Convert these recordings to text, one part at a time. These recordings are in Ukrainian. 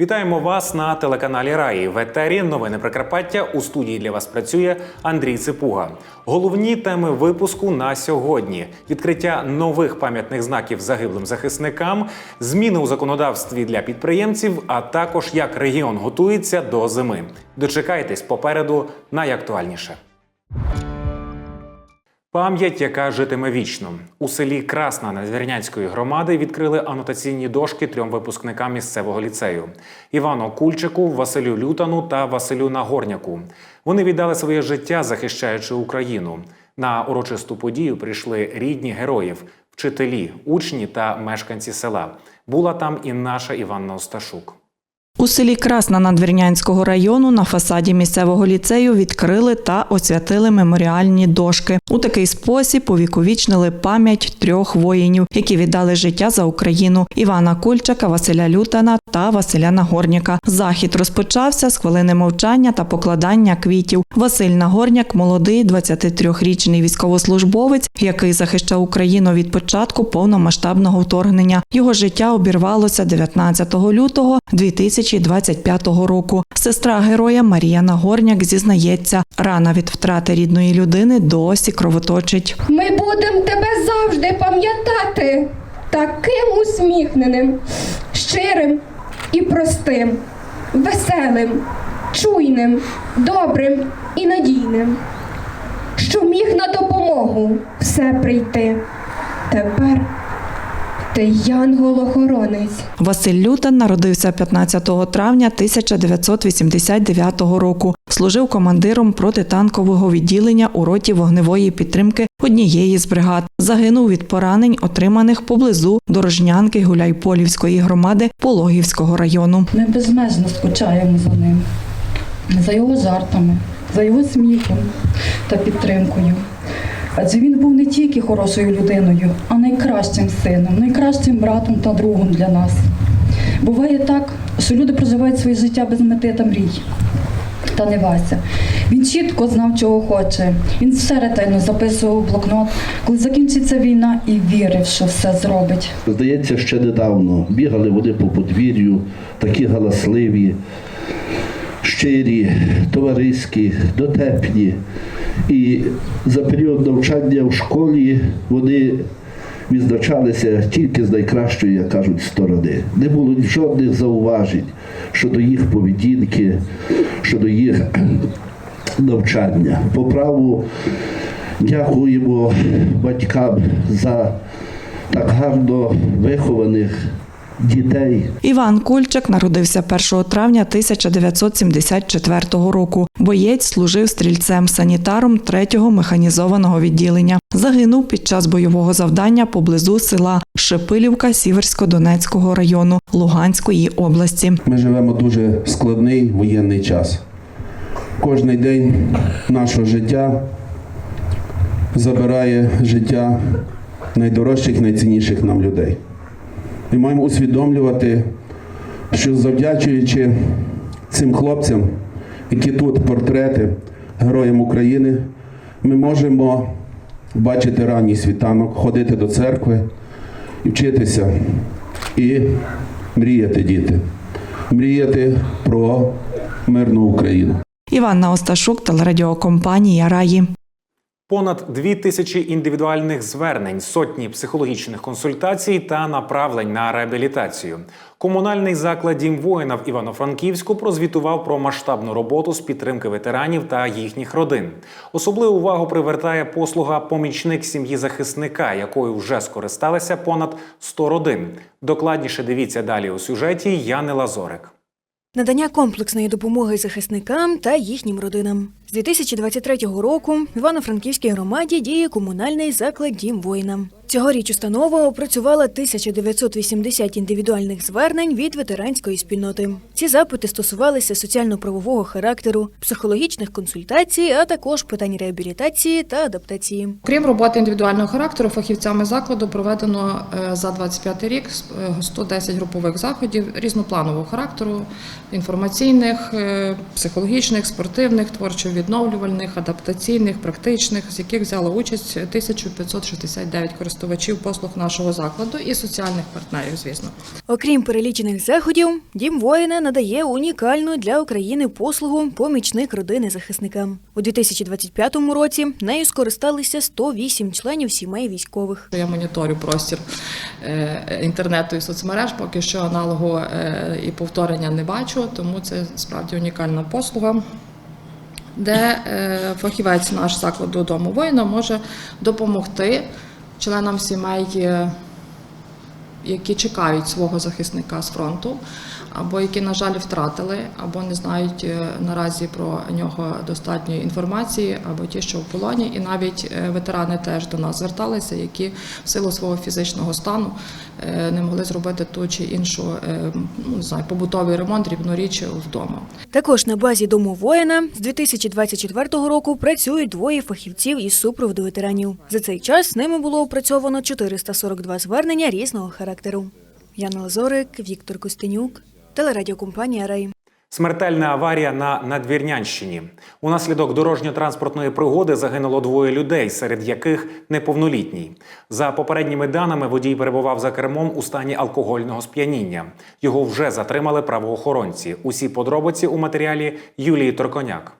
Вітаємо вас на телеканалі Раї. В етері новини Прикарпаття. У студії для вас працює Андрій Ципуга. Головні теми випуску на сьогодні: відкриття нових пам'ятних знаків загиблим захисникам, зміни у законодавстві для підприємців, а також як регіон готується до зими. Дочекайтесь попереду найактуальніше. Пам'ять, яка житиме вічно у селі Красна Надвірнянської громади відкрили анотаційні дошки трьом випускникам місцевого ліцею: Івану Кульчику, Василю Лютану та Василю Нагорняку. Вони віддали своє життя, захищаючи Україну. На урочисту подію прийшли рідні героїв, вчителі, учні та мешканці села. Була там і наша Іванна Осташук. У селі Красна Надвірнянського району на фасаді місцевого ліцею відкрили та освятили меморіальні дошки. У такий спосіб увіковічнили пам'ять трьох воїнів, які віддали життя за Україну: Івана Кульчака, Василя Лютана та Василя Нагорняка. Захід розпочався з хвилини мовчання та покладання квітів. Василь Нагорняк молодий, 23-річний військовослужбовець, який захищав Україну від початку повномасштабного вторгнення. Його життя обірвалося 19 лютого 2025 року. Сестра героя Марія Нагорняк зізнається, рана від втрати рідної людини досі кровоточить. Ми будемо тебе завжди пам'ятати таким усміхненим, щирим і простим, веселим, чуйним, добрим і надійним, що міг на допомогу все прийти. Тепер ти янгол-охоронець. Василь Лютан народився 15 травня 1989 року. Служив командиром протитанкового відділення у роті вогневої підтримки однієї з бригад. Загинув від поранень, отриманих поблизу Дорожнянки Гуляйполівської громади Пологівського району. Ми безмежно скучаємо за ним, за його жартами, за його сміхом та підтримкою. Адже він був не тільки хорошою людиною, а найкращим сином, найкращим братом та другом для нас. Буває так, що люди проживають своє життя без мети та мрій. Та не Вася. Він чітко знав, чого хоче. Він все ретельно записував блокнот, коли закінчиться війна, і вірив, що все зробить. Здається, ще недавно бігали вони по подвір'ю, такі галасливі, щирі, товариські, дотепні. І за період навчання в школі вони відзначалися тільки з найкращої, як кажуть, сторони. Не було жодних зауважень щодо їх поведінки, щодо їх навчання. По праву дякуємо батькам за так гарно вихованих дітей. Іван Кульчак народився 1 травня 1974 року. Боєць служив стрільцем-санітаром 3-го механізованого відділення. Загинув під час бойового завдання поблизу села Шепилівка Сіверсько-Донецького району Луганської області. Ми живемо дуже складний воєнний час. Кожний день нашого життя забирає життя найдорожчих, найцінніших нам людей. Ми маємо усвідомлювати, що завдячуючи цим хлопцям, які тут портрети героям України, ми можемо бачити ранній світанок, ходити до церкви і вчитися і мріяти, діти, мріяти про мирну Україну. Іванна Осташук, телерадіокомпанія Раї. Понад дві тисячі індивідуальних звернень, сотні психологічних консультацій та направлень на реабілітацію. Комунальний заклад Дім воїна в Івано-Франківську прозвітував про масштабну роботу з підтримки ветеранів та їхніх родин. Особливу увагу привертає послуга помічник сім'ї захисника, якою вже скористалися понад 100 родин. Докладніше дивіться далі у сюжеті Яни Лазорик. Надання комплексної допомоги захисникам та їхнім родинам. З 2023 року в Івано-Франківській громаді діє комунальний заклад Дім воїна. Цьогоріч установа опрацювала 1980 індивідуальних звернень від ветеранської спільноти. Ці запити стосувалися соціально-правового характеру, психологічних консультацій, а також питань реабілітації та адаптації. Крім роботи індивідуального характеру, фахівцями закладу проведено е, за 25 рік е, 110 групових заходів різнопланового характеру, інформаційних, е, психологічних, спортивних, творчо-відновлювальних, адаптаційних, практичних, з яких взяло участь 1569 користувачів послуг нашого закладу і соціальних партнерів, звісно. Окрім перелічених заходів, дім воїна надає унікальну для України послугу помічник родини захисника. У 2025 році нею скористалися 108 членів сімей військових. Я моніторю простір е, інтернету і соцмереж. Поки що аналогу е, і повторення не бачу, тому це справді унікальна послуга. Де е, фахівець наш закладу дому воїна може допомогти членам сімей, які чекають свого захисника з фронту, або які, на жаль, втратили, або не знають е, наразі про нього достатньої інформації, або ті, що в полоні, і навіть е, ветерани теж до нас зверталися, які в силу свого фізичного стану е, не могли зробити ту чи іншу ну, не знаю, побутовий ремонт, дрібну річ вдома. Також на базі дому воїна з 2024 року працюють двоє фахівців із супроводу ветеранів. За цей час з ними було опрацьовано 442 звернення різного характеру. Яна Лазорик, Віктор Костенюк, телерадіокомпанія Рей. Смертельна аварія на Надвірнянщині. Унаслідок дорожньо-транспортної пригоди загинуло двоє людей, серед яких неповнолітній. За попередніми даними, водій перебував за кермом у стані алкогольного сп'яніння. Його вже затримали правоохоронці. Усі подробиці у матеріалі Юлії Торконяк.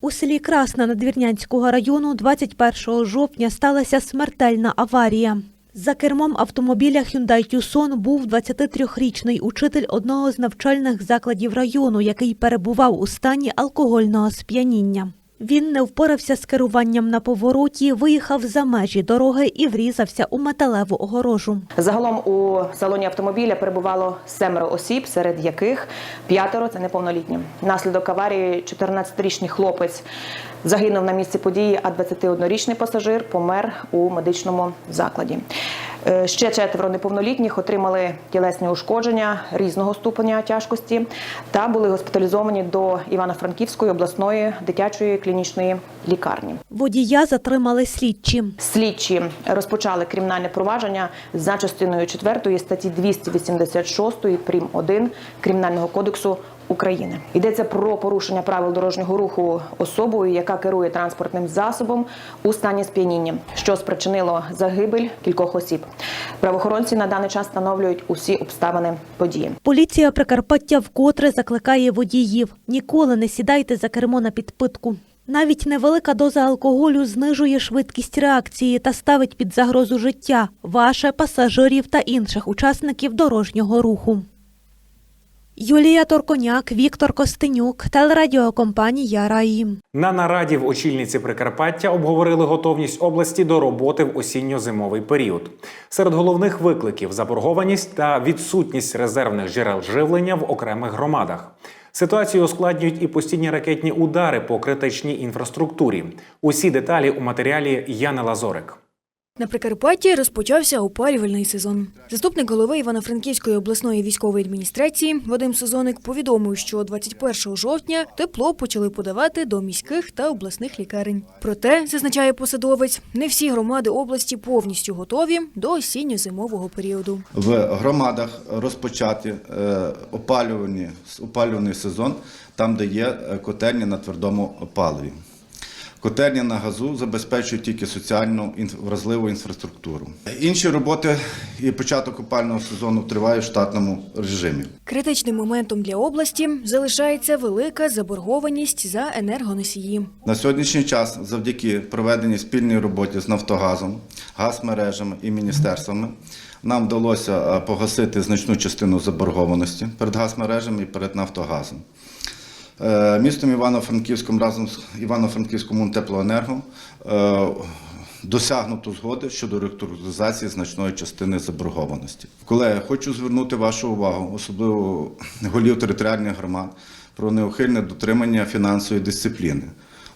У селі Красна Надвірнянського району 21 жовтня сталася смертельна аварія. За кермом автомобіля Hyundai Tucson був 23-річний учитель одного з навчальних закладів району, який перебував у стані алкогольного сп'яніння. Він не впорався з керуванням на повороті, виїхав за межі дороги і врізався у металеву огорожу. Загалом у салоні автомобіля перебувало семеро осіб, серед яких п'ятеро це неповнолітні. Внаслідок аварії 14-річний хлопець загинув на місці події, а 21-річний пасажир помер у медичному закладі. Е, Ще четверо неповнолітніх отримали тілесні ушкодження різного ступеня тяжкості та були госпіталізовані до Івано-Франківської обласної дитячої клінічної лікарні. Водія затримали слідчі. Слідчі розпочали кримінальне провадження за частиною 4 статті 286 прим. 1 Кримінального кодексу України. Йдеться про порушення правил дорожнього руху особою, яка керує транспортним засобом у стані сп'яніння, що спричинило загибель кількох осіб. Правоохоронці на даний час встановлюють усі обставини події. Поліція Прикарпаття вкотре закликає водіїв: ніколи не сідайте за кермо на підпитку. Навіть невелика доза алкоголю знижує швидкість реакції та ставить під загрозу життя ваше, пасажирів та інших учасників дорожнього руху. Юлія Торконяк, Віктор Костенюк, телерадіокомпанія Раї. На нараді в очільниці Прикарпаття обговорили готовність області до роботи в осінньо-зимовий період. Серед головних викликів заборгованість та відсутність резервних джерел живлення в окремих громадах. Ситуацію ускладнюють і постійні ракетні удари по критичній інфраструктурі. Усі деталі у матеріалі Яни Лазорик. На Прикарпатті розпочався опалювальний сезон. Заступник голови Івано-Франківської обласної військової адміністрації Вадим Созоник повідомив, що 21 жовтня тепло почали подавати до міських та обласних лікарень. Проте, зазначає посадовець, не всі громади області повністю готові до осінньо-зимового періоду. в громадах розпочати е, опалювальні, опалювальний сезон там, де є котельні на твердому опаливі. Котельні на газу забезпечують тільки соціальну вразливу інфраструктуру. Інші роботи і початок опального сезону триває в штатному режимі. Критичним моментом для області залишається велика заборгованість за енергоносії. На сьогоднішній час, завдяки проведеній спільній роботі з Нафтогазом, газмережами і міністерствами, нам вдалося погасити значну частину заборгованості перед газмережами і перед Нафтогазом. Е, Містом Івано-Франківським разом з Івано-Франківським теплоенерго е, досягнуто згоди щодо реструктуризації значної частини заборгованості. Колеги, хочу звернути вашу увагу, особливо голів територіальних громад, про неухильне дотримання фінансової дисципліни.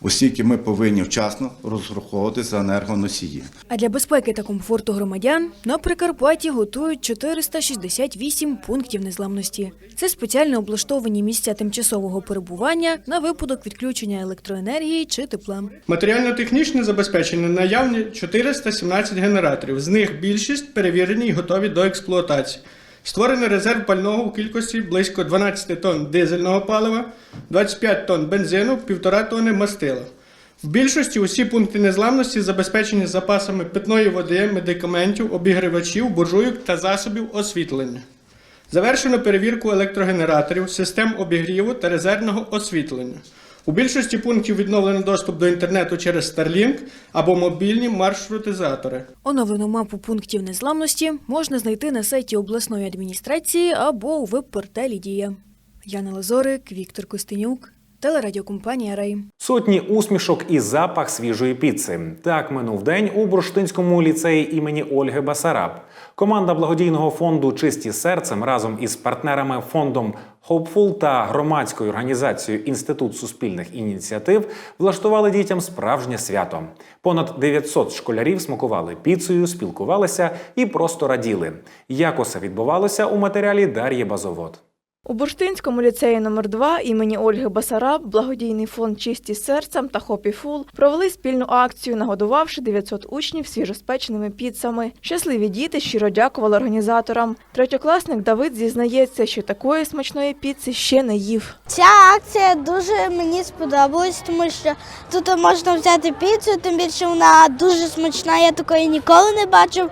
Оскільки ми повинні вчасно розраховувати за енергоносії. А для безпеки та комфорту громадян на Прикарпатті готують 468 пунктів незламності. Це спеціально облаштовані місця тимчасового перебування на випадок відключення електроенергії чи тепла. Матеріально-технічне забезпечення наявні 417 генераторів. З них більшість перевірені і готові до експлуатації. Створено резерв пального у кількості близько 12 тонн дизельного палива, 25 тонн бензину, 1,5 тонни мастила. В більшості усі пункти незламності забезпечені запасами питної води, медикаментів, обігрівачів, буржуйок та засобів освітлення. Завершено перевірку електрогенераторів, систем обігріву та резервного освітлення. У більшості пунктів відновлено доступ до інтернету через Starlink або мобільні маршрутизатори. Оновлену мапу пунктів незламності можна знайти на сайті обласної адміністрації або у веб-порталі Дія. Яна Лазорик, Віктор Костенюк, телерадіокомпанія Рей. Сотні усмішок і запах свіжої піци. Так минув день у Бурштинському ліцеї імені Ольги Басараб. Команда благодійного фонду Чисті серцем разом із партнерами фондом Hopeful та громадською організацією Інститут суспільних ініціатив влаштували дітям справжнє свято. Понад 900 школярів смакували піцею, спілкувалися і просто раділи. Як усе відбувалося у матеріалі Дар'ї Базовод. У Бурштинському ліцеї номер 2 імені Ольги Басараб благодійний фонд Чисті серцем та Хопі Фул провели спільну акцію, нагодувавши 900 учнів свіжоспеченими піцами. Щасливі діти щиро дякували організаторам. Третьокласник Давид зізнається, що такої смачної піци ще не їв. Ця акція дуже мені сподобалась, тому що тут можна взяти піцу, тим більше вона дуже смачна, я такої ніколи не бачив.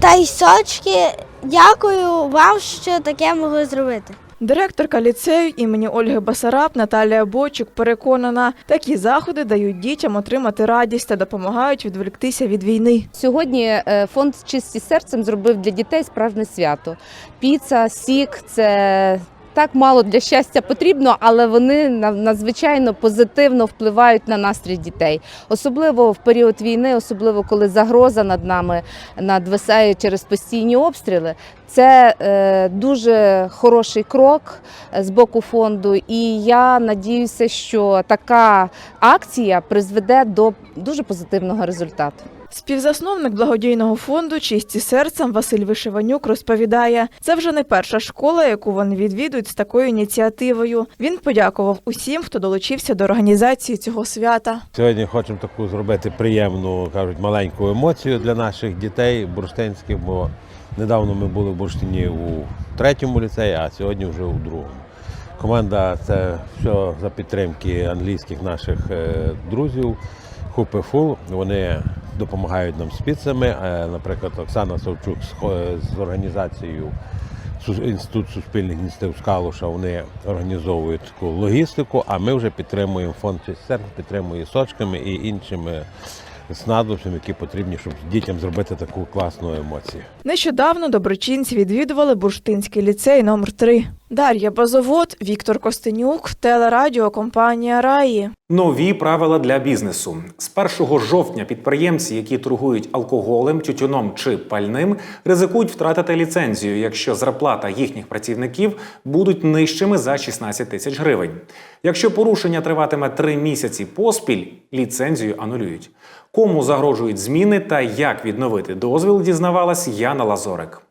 Та й сочки. Дякую вам, що таке могли зробити. Директорка ліцею імені Ольги Басараб Наталія Бочук переконана, такі заходи дають дітям отримати радість та допомагають відволіктися від війни. Сьогодні е, фонд Чисті серцем зробив для дітей справжнє свято. Піца, сік це так мало для щастя потрібно, але вони надзвичайно позитивно впливають на настрій дітей, особливо в період війни, особливо коли загроза над нами надвисає через постійні обстріли. Це е, дуже хороший крок е, з боку фонду, і я надіюся, що така акція призведе до дуже позитивного результату. Співзасновник благодійного фонду Чисті серцем Василь Вишиванюк розповідає, це вже не перша школа, яку вони відвідують з такою ініціативою. Він подякував усім, хто долучився до організації цього свята. Сьогодні хочемо таку зробити приємну, кажуть, маленьку емоцію для наших дітей бурштинських, бо недавно ми були в Бурштині у третьому ліцеї, а сьогодні вже у другому. Команда це все за підтримки англійських наших е, друзів. Хупи Фул. Вони допомагають нам з піцами. Е, Наприклад, Оксана Савчук з з організацією Інститут суспільних ініціатив з Калуша вони організовують таку логістику, а ми вже підтримуємо фонд «Чисть серце», підтримує сочками і іншими снадобцями, які потрібні, щоб дітям зробити таку класну емоцію. Нещодавно доброчинці відвідували Бурштинський ліцей номер 3 Дар'я Базовод, Віктор Костенюк, телерадіокомпанія Раї. Нові правила для бізнесу з 1 жовтня підприємці, які торгують алкоголем, тютюном чи пальним, ризикують втратити ліцензію, якщо зарплата їхніх працівників будуть нижчими за 16 тисяч гривень. Якщо порушення триватиме три місяці поспіль, ліцензію анулюють. Кому загрожують зміни та як відновити дозвіл, дізнавалась Яна Лазорик.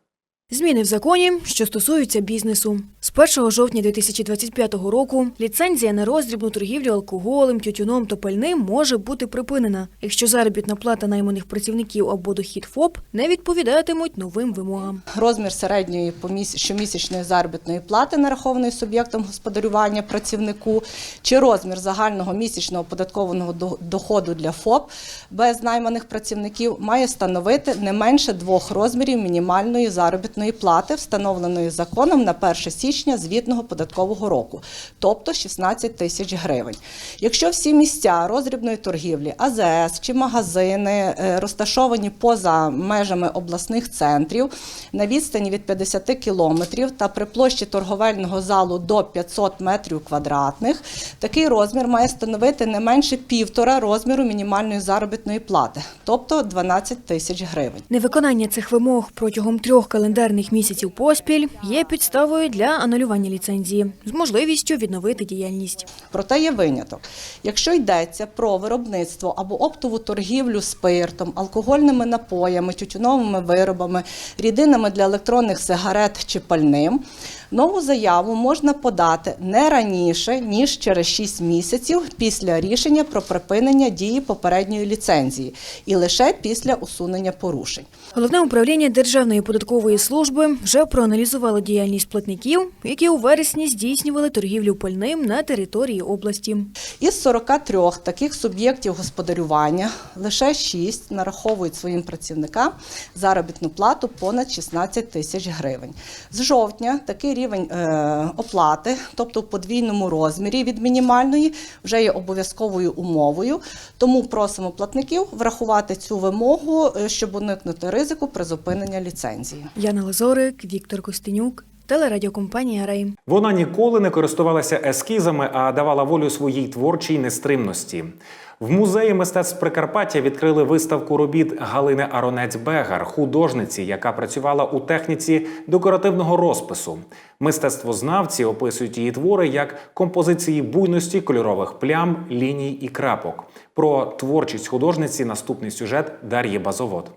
Зміни в законі, що стосуються бізнесу. З 1 жовтня 2025 року ліцензія на роздрібну торгівлю алкоголем, тютюном та пальним може бути припинена, якщо заробітна плата найманих працівників або дохід ФОП не відповідатимуть новим вимогам. Розмір середньої щомісячної заробітної плати, нарахованої суб'єктом господарювання працівнику, чи розмір загального місячного оподаткованого до- доходу для ФОП без найманих працівників має становити не менше двох розмірів мінімальної заробітної плати, встановленої законом на 1 січня звітного податкового року, тобто 16 тисяч гривень. Якщо всі місця роздрібної торгівлі, АЗС чи магазини е, розташовані поза межами обласних центрів на відстані від 50 кілометрів та при площі торговельного залу до 500 метрів квадратних, такий розмір має становити не менше півтора розміру мінімальної заробітної плати, тобто 12 тисяч гривень. Невиконання цих вимог протягом трьох календарних місяців поспіль є підставою для анулювання ліцензії з можливістю відновити діяльність. Проте є виняток. Якщо йдеться про виробництво або оптову торгівлю спиртом, алкогольними напоями, тютюновими виробами, рідинами для електронних сигарет чи пальним, Нову заяву можна подати не раніше, ніж через 6 місяців після рішення про припинення дії попередньої ліцензії і лише після усунення порушень. Головне управління Державної податкової служби вже проаналізувало діяльність платників, які у вересні здійснювали торгівлю пальним на території області. Із 43 таких суб'єктів господарювання лише 6 нараховують своїм працівникам заробітну плату понад 16 тисяч гривень. З жовтня такий рівень е, оплати, тобто в подвійному розмірі від мінімальної, вже є обов'язковою умовою. Тому просимо платників врахувати цю вимогу, е, щоб уникнути ризику призупинення ліцензії. Яна Лазорик, Віктор Костенюк, телерадіокомпанія Рей. Вона ніколи не користувалася ескізами, а давала волю своїй творчій нестримності. В музеї мистецтв Прикарпаття відкрили виставку робіт Галини Аронець-Бегар, художниці, яка працювала у техніці декоративного розпису. Мистецтвознавці описують її твори як композиції буйності кольорових плям, ліній і крапок. Про творчість художниці наступний сюжет Дар'ї Базовод.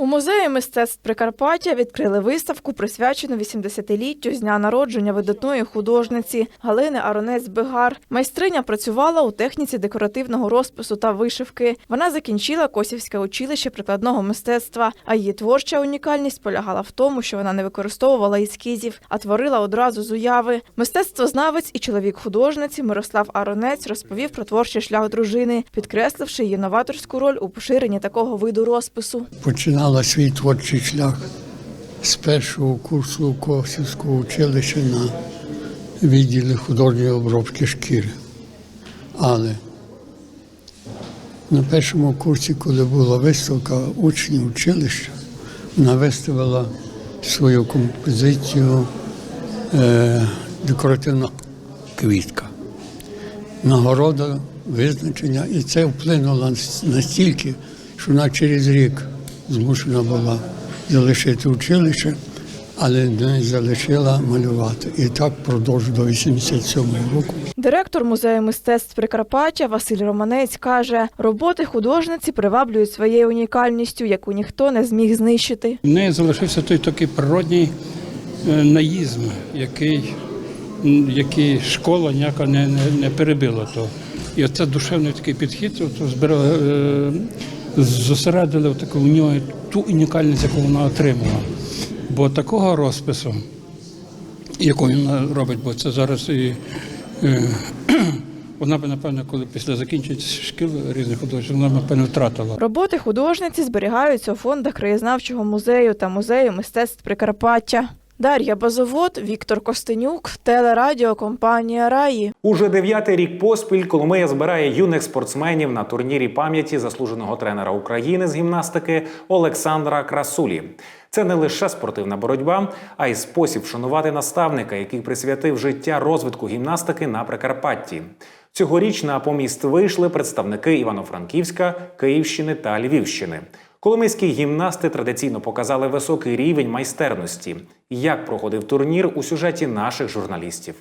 У музеї мистецтв Прикарпаття відкрили виставку, присвячену 80-літтю з дня народження видатної художниці Галини Аронець-Бегар. Майстриня працювала у техніці декоративного розпису та вишивки. Вона закінчила Косівське училище прикладного мистецтва. А її творча унікальність полягала в тому, що вона не використовувала ескізів, а творила одразу з уяви. Мистецтвознавець і чоловік художниці Мирослав Аронець розповів про творчий шлях дружини, підкресливши її новаторську роль у поширенні такого виду розпису. Починала свій творчий шлях з першого курсу Косівського училища на відділі художньої обробки шкіри. Але на першому курсі, коли була виставка учнів училища, вона виставила свою композицію е, декоративна квітка. Нагорода, визначення, і це вплинуло настільки, що вона через рік змушена була залишити училище, але не залишила малювати. І так продовж до 87-го року. Директор музею мистецтв Прикарпаття Василь Романець каже, роботи художниці приваблюють своєю унікальністю, яку ніхто не зміг знищити. В неї залишився той такий природній е, наїзм, який, який школа ніяка не, не, не перебила. То. І оце душевний такий підхід, от, зосередили таку в нього ту унікальність, яку вона отримала. Бо такого розпису, який вона робить, бо це зараз і. е, Вона би, напевно, коли після закінчення шкіл різних художників, вона б, напевно, втратила. Роботи художниці зберігаються у фондах краєзнавчого музею та музею мистецтв Прикарпаття. Дар'я Базовод, Віктор Костенюк, телерадіокомпанія Раї. Уже дев'ятий рік поспіль Коломия збирає юних спортсменів на турнірі пам'яті заслуженого тренера України з гімнастики Олександра Красулі. Це не лише спортивна боротьба, а й спосіб вшанувати наставника, який присвятив життя розвитку гімнастики на Прикарпатті. Цьогоріч на поміст вийшли представники Івано-Франківська, Київщини та Львівщини. Коломийські гімнасти традиційно показали високий рівень майстерності. Як проходив турнір у сюжеті наших журналістів.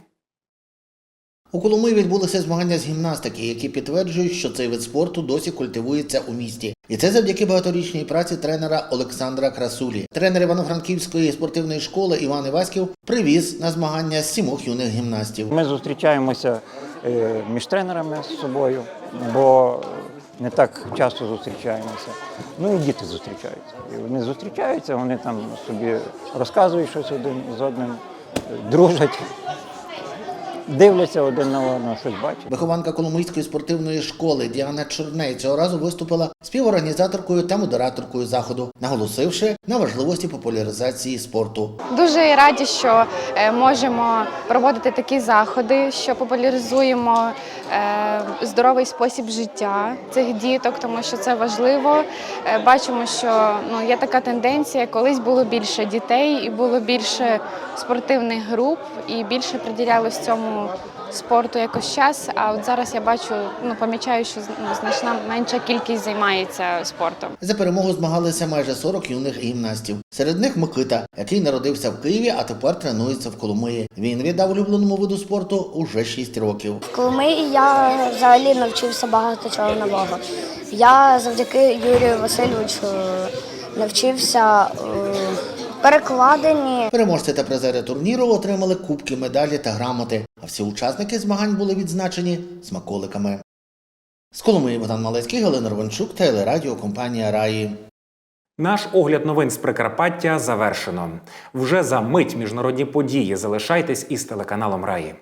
У Коломиї відбулися змагання з гімнастики, які підтверджують, що цей вид спорту досі культивується у місті. І це завдяки багаторічній праці тренера Олександра Красулі. Тренер Івано-Франківської спортивної школи Іван Іваськів привіз на змагання сімох юних гімнастів. Ми зустрічаємося е, між тренерами з собою, бо не так часто зустрічаємося. Ну і діти зустрічаються. І вони зустрічаються, вони там собі розказують щось один з одним, дружать, дивляться один на одного, щось бачать. Вихованка Коломийської спортивної школи Діана Чорней цього разу виступила співорганізаторкою та модераторкою заходу, наголосивши на важливості популяризації спорту. Дуже раді, що е, можемо проводити такі заходи, що популяризуємо е, здоровий спосіб життя цих діток, тому що це важливо. Е, Бачимо, що ну є така тенденція, колись було більше дітей і було більше спортивних груп, і більше приділялось цьому спорту якось час. А от зараз я бачу, ну помічаю, що ну, значна менша кількість займається спортом. За перемогу змагалися майже 40 юних гімнастів. Серед них Микита, який народився в Києві, а тепер тренується в Коломиї. Він віддав улюбленому виду спорту уже 6 років. В Коломиї я взагалі навчився багато чого нового. Я завдяки Юрію Васильовичу навчився е, перекладені. Переможці та призери турніру отримали кубки, медалі та грамоти, а всі учасники змагань були відзначені смаколиками. З Коломиї Богдан Малецький, Галина Рванчук, телерадіокомпанія Раї. Наш огляд новин з Прикарпаття завершено. Вже за мить міжнародні події. Залишайтесь із телеканалом Раї.